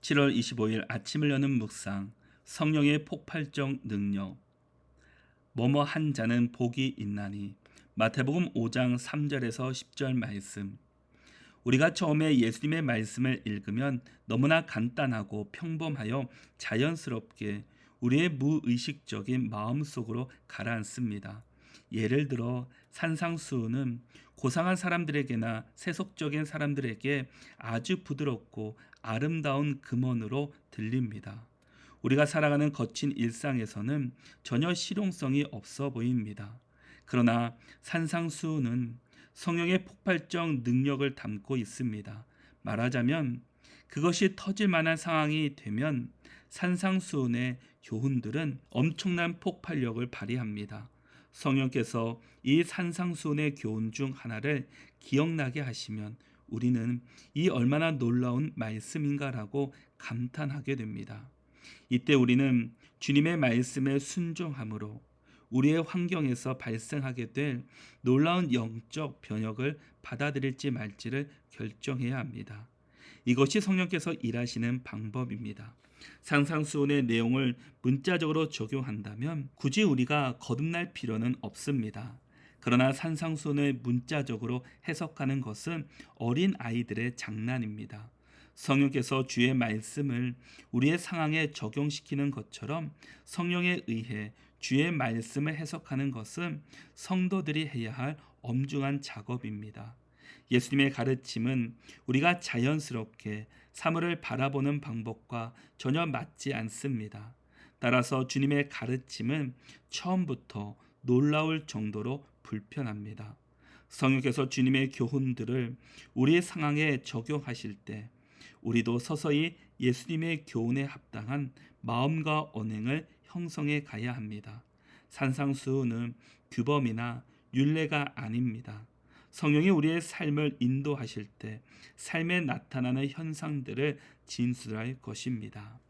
7월 25일 아침을 여는 묵상 성령의 폭발적 능력. 뭐뭐 한 자는 복이 있나니? 마태복음 5장 3절에서 10절 말씀. 우리가 처음에 예수님의 말씀을 읽으면 너무나 간단하고 평범하여 자연스럽게 우리의 무의식적인 마음속으로 가라앉습니다. 예를 들어 산상수훈은 고상한 사람들에게나 세속적인 사람들에게 아주 부드럽고 아름다운 금원으로 들립니다. 우리가 살아가는 거친 일상에서는 전혀 실용성이 없어 보입니다. 그러나 산상수훈은 성령의 폭발적 능력을 담고 있습니다. 말하자면 그것이 터질 만한 상황이 되면 산상수훈의 교훈들은 엄청난 폭발력을 발휘합니다. 성령께서 이 산상수훈의 교훈 중 하나를 기억나게 하시면 우리는 이 얼마나 놀라운 말씀인가라고 감탄하게 됩니다. 이때 우리는 주님의 말씀에 순종함으로 우리의 환경에서 발생하게 될 놀라운 영적 변혁을 받아들일지 말지를 결정해야 합니다. 이것이 성령께서 일하시는 방법입니다. 상상수훈의 내용을 문자적으로 적용한다면 굳이 우리가 거듭날 필요는 없습니다. 그러나 산상수훈을 문자적으로 해석하는 것은 어린 아이들의 장난입니다. 성령께서 주의 말씀을 우리의 상황에 적용시키는 것처럼 성령에 의해 주의 말씀을 해석하는 것은 성도들이 해야 할 엄중한 작업입니다. 예수님의 가르침은 우리가 자연스럽게 사물을 바라보는 방법과 전혀 맞지 않습니다. 따라서 주님의 가르침은 처음부터 놀라울 정도로 불편합니다. 성령께서 주님의 교훈들을 우리의 상황에 적용하실 때 우리도 서서히 예수님의 교훈에 합당한 마음과 언행을 형성해 가야 합니다. 산상수훈은 규범이나 율례가 아닙니다. 성령이 우리의 삶을 인도하실 때 삶에 나타나는 현상들을 진술할 것입니다.